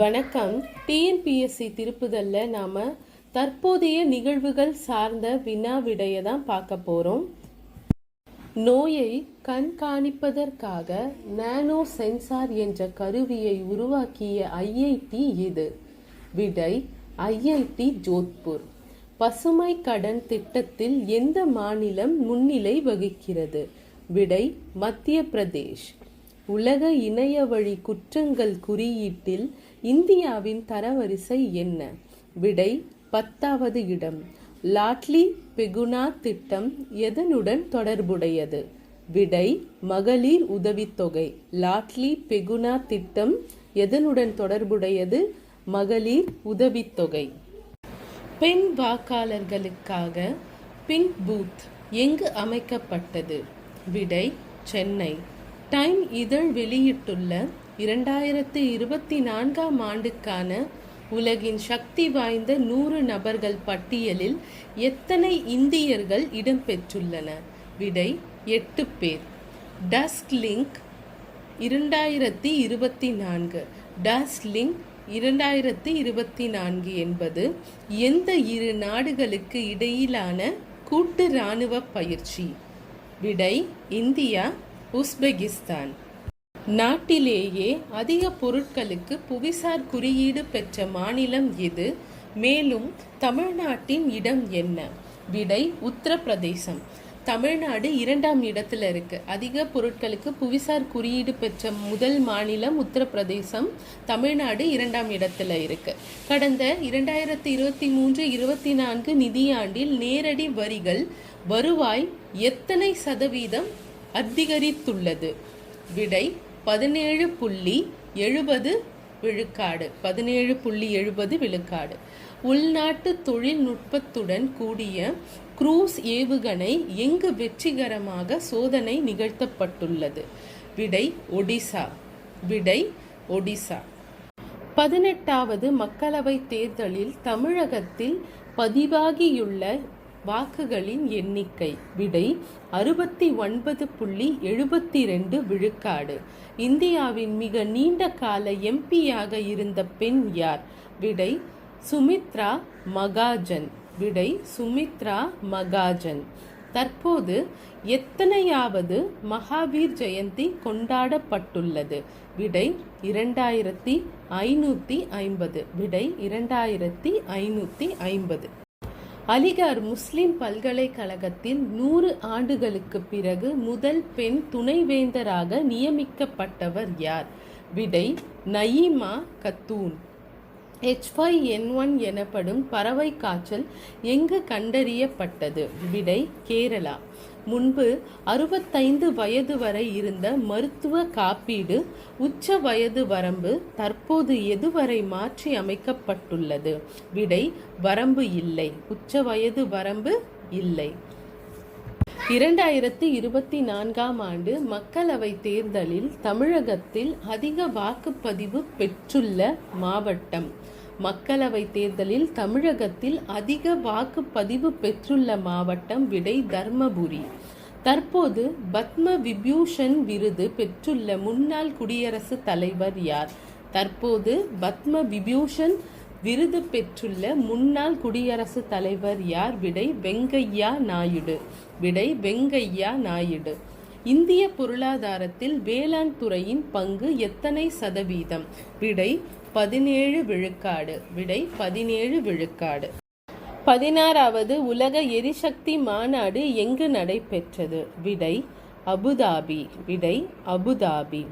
வணக்கம். டிஎன்பிஎஸ்சி திருப்புதலில் நாம் தற்போதைய நிகழ்வுகள் சார்ந்த வினா விடையை தான் பார்க்க போகிறோம் நோயை கண்காணிப்பதற்காக நானோ சென்சார் என்ற கருவியை உருவாக்கிய ஐஐடி இது. விடை ஐஐடி ஜோத்பூர். பசுமை கடன் திட்டத்தில் எந்த மாநிலம் முன்னிலை வகிக்கிறது? விடை மத்திய பிரதேஷ் உலக இணைய வழி குற்றங்கள் குறியீட்டில் இந்தியாவின் தரவரிசை என்ன? விடை பத்தாவது இடம். லாட்லி பெகுனா திட்டம் எதனுடன் தொடர்புடையது? விடை மகளிர் உதவித்தொகை. லாட்லி பெகுனா திட்டம் எதனுடன் தொடர்புடையது? மகளிர் உதவித்தொகை. பெண் வாக்காளர்களுக்காக பிங்க் பூத் எங்கு அமைக்கப்பட்டது? விடை சென்னை. டைம் இதழ் வெளியிட்டுள்ள இரண்டாயிரத்து இருபத்தி நான்காம் ஆண்டுக்கான உலகின் சக்தி வாய்ந்த நூறு நபர்கள் பட்டியலில் எத்தனை இந்தியர்கள் இடம்பெற்றுள்ளன விடை எட்டு பேர். டஸ்க் லிங்க் இரண்டாயிரத்தி இருபத்தி நான்கு டஸ் லிங்க் இரண்டாயிரத்தி இருபத்தி நான்கு என்பது எந்த இரு நாடுகளுக்கு இடையிலான கூட்டு இராணுவ பயிற்சி? விடை இந்தியா உஸ்பெகிஸ்தான். நாட்டிலேயே அதிக பொருட்களுக்கு புவிசார் குறியீடு பெற்ற மாநிலம் எது மேலும் தமிழ்நாட்டின் இடம் என்ன? விடை உத்தரப்பிரதேசம். தமிழ்நாடு இரண்டாம் இடத்துல இருக்கு. அதிக பொருட்களுக்கு புவிசார் குறியீடு பெற்ற முதல் மாநிலம் உத்தரப்பிரதேசம். தமிழ்நாடு இரண்டாம் இடத்துல இருக்கு. கடந்த இரண்டாயிரத்தி இருபத்தி மூன்று இருபத்தி நான்கு நிதியாண்டில் நேரடி வரிகள் வருவாய் எத்தனை சதவீதம்? அதிகரித்துள்ளது. விடை பதினேழு புள்ளி எழுபது விழுக்காடு. பதினேழு புள்ளி எழுபது விழுக்காடு. உள்நாட்டு தொழில்நுட்பத்துடன் கூடிய குரூஸ் ஏவுகணை எங்கு வெற்றிகரமாக சோதனை நிகழ்த்தப்பட்டுள்ளது? விடை ஒடிசா. விடை ஒடிசா. பதினெட்டாவது மக்களவைத் தேர்தலில் தமிழகத்தில் பதிவாகியுள்ள வாக்குகளின் எண்ணிக்கை. விடை அறுபத்தி ஒன்பது புள்ளி எழுபத்தி ரெண்டு விழுக்காடு. இந்தியாவின் மிக நீண்ட கால எம்பியாக இருந்த பெண் யார்? விடை சுமித்ரா மகாஜன். விடை சுமித்ரா மகாஜன். தற்போது எத்தனையாவது மகாவீர் ஜெயந்தி கொண்டாடப்பட்டுள்ளது? விடை இரண்டாயிரத்தி ஐநூற்றி ஐம்பது. விடை இரண்டாயிரத்தி ஐநூற்றி ஐம்பது. அலிகார் முஸ்லிம் பல்கலைக்கழகத்தில் நூறு ஆண்டுகளுக்கு பிறகு முதல் பெண் துணைவேந்தராக நியமிக்கப்பட்டவர் யார்? விடை Nayeema Khatoon. H five N one எனப்படும் பறவை காய்ச்சல் எங்கு கண்டறியப்பட்டது? விடை கேரளா. முன்பு அறுபத்தைந்து வயது வரை இருந்த மருத்துவ காப்பீடு உச்ச வயது வரம்பு தற்போது எதுவரை மாற்றி அமைக்கப்பட்டுள்ளது? விடை வரம்பு இல்லை. உச்ச வயது வரம்பு இல்லை. இரண்டாயிரத்தி இருபத்தி நான்காம் ஆண்டு மக்களவை தேர்தலில் தமிழகத்தில் அதிக வாக்குப்பதிவு பெற்றுள்ள மாவட்டம். மக்களவை தேர்தலில் தமிழகத்தில் அதிக வாக்குப்பதிவு பெற்றுள்ள மாவட்டம் விடை தர்மபுரி. தற்போது பத்ம விபூஷன் விருது பெற்றுள்ள முன்னாள் குடியரசுத் தலைவர் யார்? தற்போது பத்ம விபூஷன் விருது பெற்றுள்ள முன்னாள் குடியரசுத் தலைவர் யார்? விடை வெங்கையா நாயுடு. விடை வெங்கையா நாயுடு. இந்திய பொருளாதாரத்தில் வேளாண் துறையின் பங்கு எத்தனை சதவீதம்? விடை பதினேழு விழுக்காடு. விடை பதினேழு விழுக்காடு. பதினாறாவது உலக எரிசக்தி மாநாடு எங்கு நடைபெற்றது? விடை அபுதாபி. விடை அபுதாபி.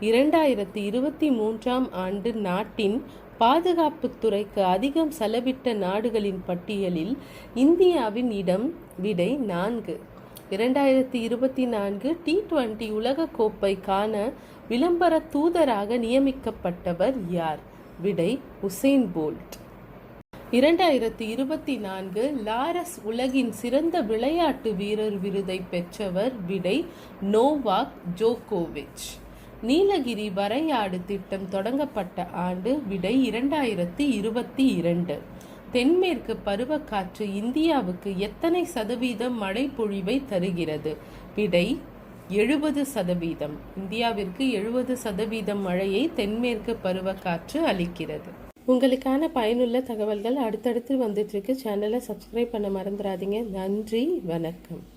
இரண்டாயிரத்தி இருபத்தி மூன்றாம் ஆண்டு நாட்டின் பாதுகாப்புத்துறைக்கு அதிகம் செலவிட்ட நாடுகளின் பட்டியலில் இந்தியாவின் இடம் விடை நான்கு. இரண்டாயிரத்தி இருபத்தி நான்கு டி டுவெண்டி உலகக்கோப்பைக்கான விளம்பர தூதராக நியமிக்கப்பட்டவர் யார்? விடை உசேன் போல்ட். இரண்டாயிரத்தி இருபத்தி நான்கு லாரஸ் உலகின் சிறந்த விளையாட்டு வீரர் விருதை பெற்றவர் விடை நோவாக் ஜோகோவிச். நீலகிரி வரையாடு திட்டம் தொடங்கப்பட்ட ஆண்டு விடை இரண்டாயிரத்தி இருபத்தி இரண்டு. தென்மேற்கு பருவக்காற்று இந்தியாவுக்கு எத்தனை சதவீதம் மழை பொழிவை தருகிறது? விடை எழுபது சதவீதம். இந்தியாவிற்கு எழுபது சதவீதம் மழையை தென்மேற்கு பருவக்காற்று அளிக்கிறது. உங்களுக்கான பயனுள்ள தகவல்கள் அடுத்தடுத்து வந்துட்டு இருக்கு. சேனலை சப்ஸ்கிரைப் பண்ண மறந்துடாதீங்க. நன்றி. வணக்கம்.